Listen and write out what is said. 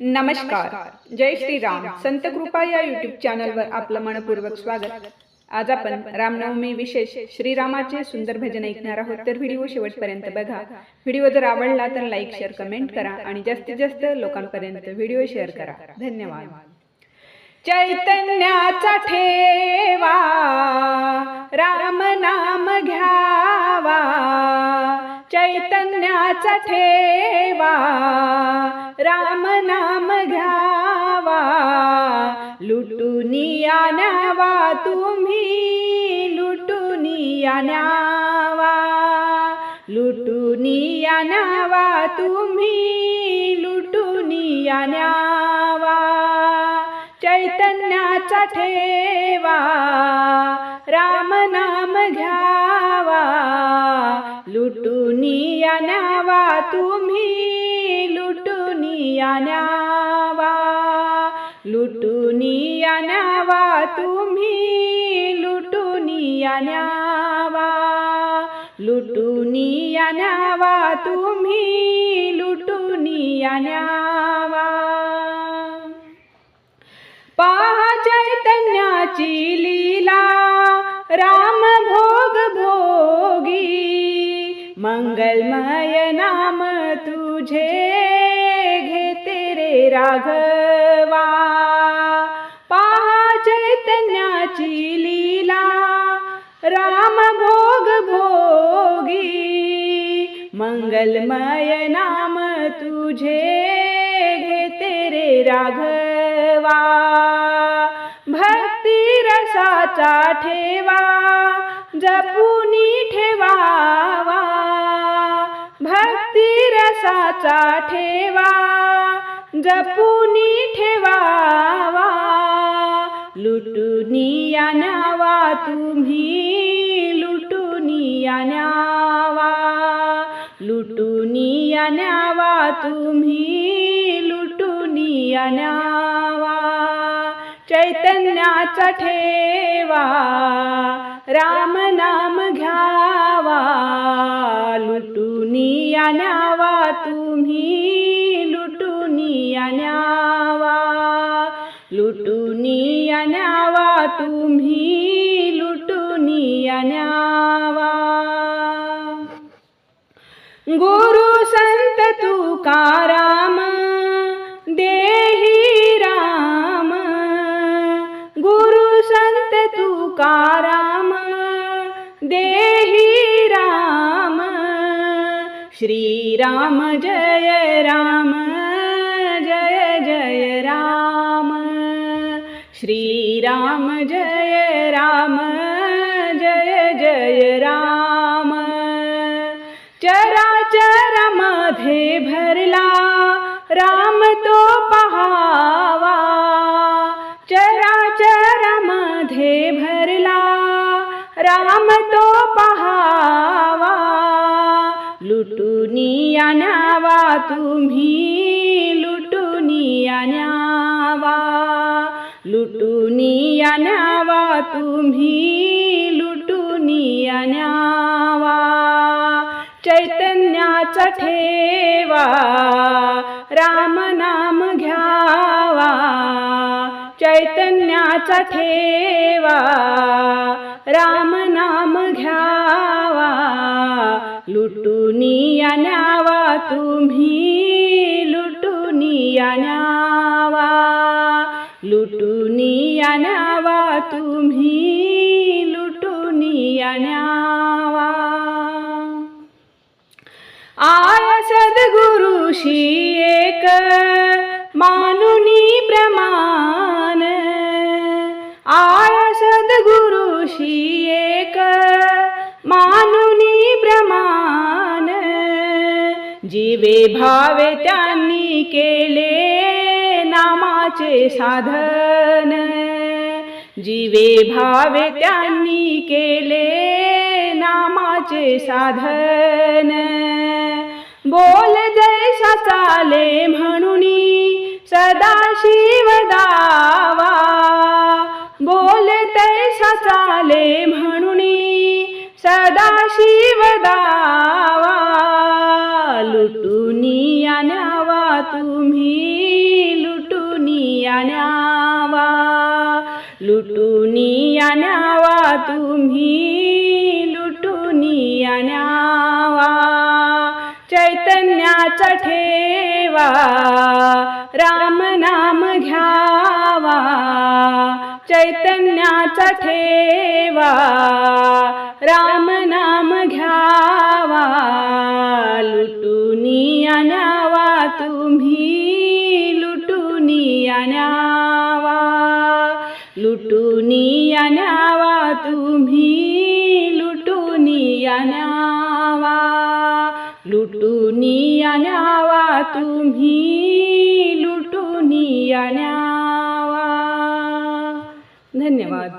नमस्कार. जय श्रीराम. संत कृपा या युट्यूब चॅनलवर आपलं मनपूर्वक स्वागत. आज आपण रामनवमी विशेष श्रीरामाचे सुंदर भजन ऐकणार आहोत. तर व्हिडिओ शेवटपर्यंत बघा. व्हिडिओ जर आवडला तर लाईक शेअर कमेंट करा आणि जास्तीत जास्त लोकांपर्यंत व्हिडिओ शेअर करा. धन्यवाद. चैतन्याचा ठेवा राम नाम घ्यावा. चैतन्याचा ठेवा राम नाम घ्यावा लुटुनिया न्यावा तुम्ही लुटुनिया न्यावा लुटुनिया न्यावा तुम्ही लुटुनिया न्यावा चैतन्याचा ठेवा राम नाम घ्यावा लुटुनिया न्यावा तुम्ही लुटुनिया न्यावा लुटुनिया न्यावा तुम्ही लुटुनिया न्यावा लुटुनिया न्यावा तुम्ही लुटुनिया न्यावा पहा चैतन्याची लीला राम भोग भोगी मंगलमय नाम तुझे राघवा पहा चैतन्याची लीला राम भोग भोगी मंगलमय नाम तुझे घेते रे राघवा. भक्ती रसाचा ठेवा जपुनी ठेवावा. भक्ती रसाचा ठेवा जपुनी ठेवावा लुटुनिया न्यावा तुम्ही लुटुनिया न्यावा लुटुनिया न्यावा तुम्ही लुटूनी न्यावा चैतन्याचा ठेवा राम नाम घ्यावा लुटुनिया न्यावा तुम्ही लुटुनिया न्यावा. लुटुनिया न्यावा तुम्ही लुटुनिया न्यावा गुरु संत तुकाराम देही राम. गुरु संत तुकाराम देही राम. श्रीराम जय राम. जय राम। श्रीराम जय राम जय जय राम। चराचरामध्ये भरला राम तो पहावा। चराचरामध्ये भरला राम तो पहावा। न्यावा तुम्ही लुटुनिया न्यावा तुम्ही लुटुनिया न्यावा चैतन्याचा ठेवा राम नाम घ्यावा चैतन्याचा ठेवा राम नाम घ्यावा लुटुनिया न्यावा तुम्ही लुटुनिया न्यावा लुटुनिया न्यावा तुम्ही लुटुनी न्यावा आय सद्गुरुशी एक मानुनी प्रमाण. आय सद्गुरुशी एक मानुनी प्रमाण. जीवे भावे त्यांनी केले नामाचे साधन. जीवे भावे त्यांनी केले नामाचे साधन. बोल जैसा चाले म्हणून सदा शिव दावा. बोल तैसा चाले म्हणून सदा शिव दावा. लुटुनिया न्यावा तुम्ही न्यावा लुटुनी न्यावा तुम्ही लुटुनी न्यावा चैतन्याचा ठेवा राम नाम घ्यावा. चैतन्याचा ठेवा राम नाम घ्यावा. लुटुनी न्यावा लुटुनी न्यावा तुम्ही लुटुनी न्यावा लुटुनी न्यावा तुम्ही लुटुनी न्यावा धन्यवाद.